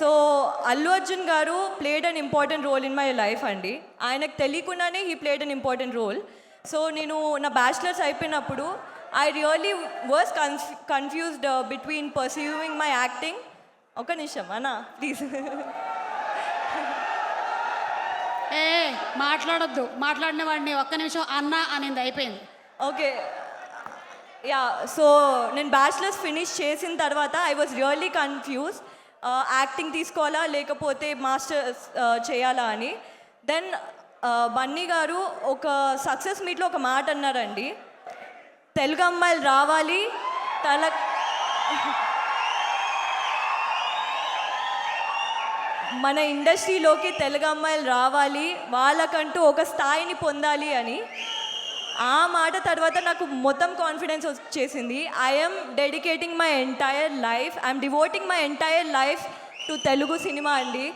So Allu Arjun గారు played an important role in my life అండి. ఆయనకు తెలియకుండానే he played an important role so నేను నా బ్యాచిలర్స్ అయిపోయినప్పుడు I really was conf confused between pursuing my acting ఒక నిమిషం అన్నా ప్లీజ్ ఏ మాట్లాడొద్దు. మాట్లాడిన వాడిని ఒక్క నిమిషం అన్న అనింది అయిపోయింది. ఓకే. యా సో నేను బ్యాచిలర్స్ ఫినిష్ చేసిన తర్వాత I was really confuse acting తీసుకోవాలా? లేకపోతే మాస్టర్స్ చేయాలా అని? దెన్ బన్నీ గారు ఒక సక్సెస్ మీట్లో ఒక మాట అన్నారండి. తెలుగు అమ్మాయిలు రావాలి తల మన ఇండస్ట్రీలోకి తెలుగు అమ్మాయిలు రావాలి వాళ్ళకంటూ ఒక స్థాయిని పొందాలి అని. ఆ మాట తర్వాత నాకు మొత్తం కాన్ఫిడెన్స్ వచ్చేసింది. I'm dedicating my entire life I'm devoting my entire life to Telugu cinema అండి.